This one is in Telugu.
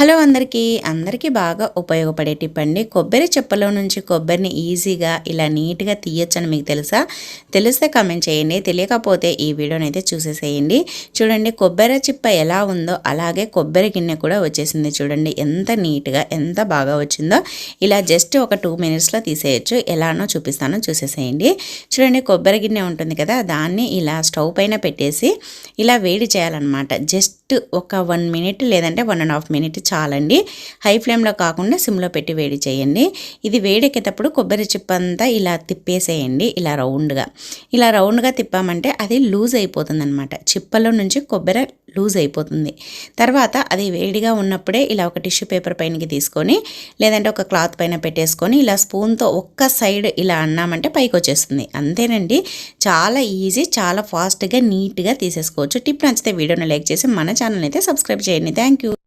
హలో అందరికీ. అందరికీ బాగా ఉపయోగపడే టిప్ అండి. కొబ్బరి చెప్పలో నుంచి కొబ్బరిని ఈజీగా ఇలా నీట్గా తీయొచ్చని మీకు తెలుసా? తెలిస్తే కమెంట్ చేయండి. తెలియకపోతే ఈ వీడియోని అయితే చూసేసేయండి. చూడండి కొబ్బరి చిప్ప ఎలా ఉందో అలాగే కొబ్బరి గిన్నె కూడా వచ్చేసింది చూడండి. ఎంత నీట్గా ఎంత బాగా వచ్చిందో. ఇలా జస్ట్ ఒక టూ మినిట్స్లో తీసేయచ్చు. ఎలానో చూపిస్తానో చూసేసేయండి. చూడండి కొబ్బరి గిన్నె ఉంటుంది కదా దాన్ని ఇలా స్టవ్ పైన పెట్టేసి ఇలా వేడి చేయాలన్నమాట. జస్ట్ ఒక వన్ మినిట్ లేదంటే వన్ అండ్ హాఫ్ మినిట్ చాలండి. హై ఫ్లేమ్లో కాకుండా సిమ్లో పెట్టి వేడి చేయండి. ఇది వేడెక్కేటప్పుడు కొబ్బరి చిప్ప అంతా ఇలా తిప్పేసేయండి ఇలా రౌండ్గా. ఇలా రౌండ్గా తిప్పామంటే అది లూజ్ అయిపోతుంది అనమాట చిప్పలో నుంచి కొబ్బరి లూజ్ అయిపోతుంది. తర్వాత అది వేడిగా ఉన్నప్పుడే ఇలా ఒక టిష్యూ పేపర్ పైనకి తీసుకొని లేదంటే ఒక క్లాత్ పైన పెట్టేసుకొని ఇలా స్పూన్తో ఒక్క సైడ్ ఇలా అన్నామంటే పైకి వచ్చేస్తుంది అంతేనండి. చాలా ఈజీ చాలా ఫాస్ట్గా నీట్గా తీసేసుకోవచ్చు. టిప్ నచ్చితే వీడియోని లైక్ చేసి మన ఛానల్ అయితే సబ్స్క్రైబ్ చేయండి. Thank you